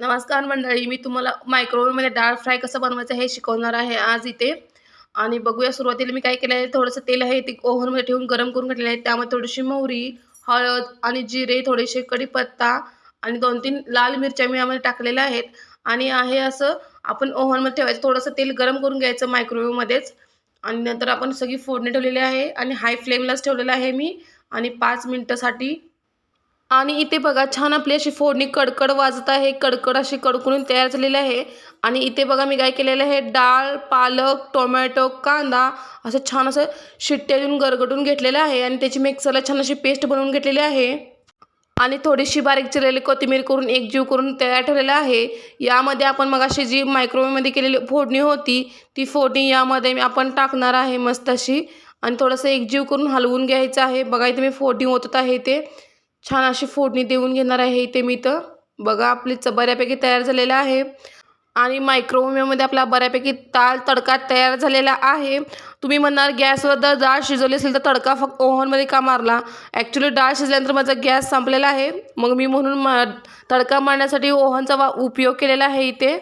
नमस्कार मंडळी मी तुम्हाला मायक्रोवेव्हमध्ये डाळ फ्राय कसं बनवायचं हे शिकवणार आहे आज इथे. आणि बघूया सुरुवातीला मी काय केलं आहे थोडंसं तेल आहे ते ओव्हनमध्ये ठेवून गरम करून घेतलेलं आहे. त्यामध्ये थोडीशी मोहरी हळद आणि जिरे थोडेसे कढीपत्ता आणि दोन तीन लाल मिरच्या मी यामध्ये टाकलेल्या आहेत. आणि आहे असं आपण ओव्हनमध्ये ठेवायचं थोडंसं तेल गरम करून घ्यायचं मायक्रोवेव्हमध्येच आणि नंतर आपण सगळी फोडणी ठेवलेली आहे आणि हाय फ्लेमलाच ठेवलेलं आहे मी. आणि पाच मिनटासाठी आणि इथे बघा छान आपली अशी फोडणी कडकड वाजत आहे. कडकड अशी कडकडून तयार झालेली आहे. आणि इथे बघा मी काय केलेलं आहे डाळ पालक टोमॅटो कांदा असं छान असं शिट्ट्या देऊन गरगटून घेतलेलं आहे. आणि त्याची मिक्सरला छान अशी पेस्ट बनवून घेतलेली आहे. आणि थोडीशी बारीक चिरलेली कोथिंबीर करून एकजीव करून तयार ठेवलेलं आहे. यामध्ये आपण मग अशी जी मायक्रोवेव्हमध्ये केलेली फोडणी होती ती फोडणी यामध्ये आपण टाकणार आहे मस्त अशी. आणि थोडंसं एकजीव करून हलवून घ्यायचं आहे. बघा इथे मी फोडणी ओतत आहे ते छान अशी फोडणी देऊन घेणार आहे इथे मी तर बघा आपली च बऱ्यापैकी तयार झालेलं आहे. आणि मायक्रोवेव्हमध्ये आपला बऱ्यापैकी ताल तडका तयार झालेला आहे. तुम्ही म्हणणार गॅसवर जर डाळ शिजवली असेल तर तडका फक्त ओव्हनमध्ये का मारला? ॲक्च्युली डाळ शिजल्यानंतर माझा गॅस संपलेला आहे. मग मी म्हणून म तडका मारण्यासाठी ओव्हनचा वा उपयोग केलेला आहे इथे.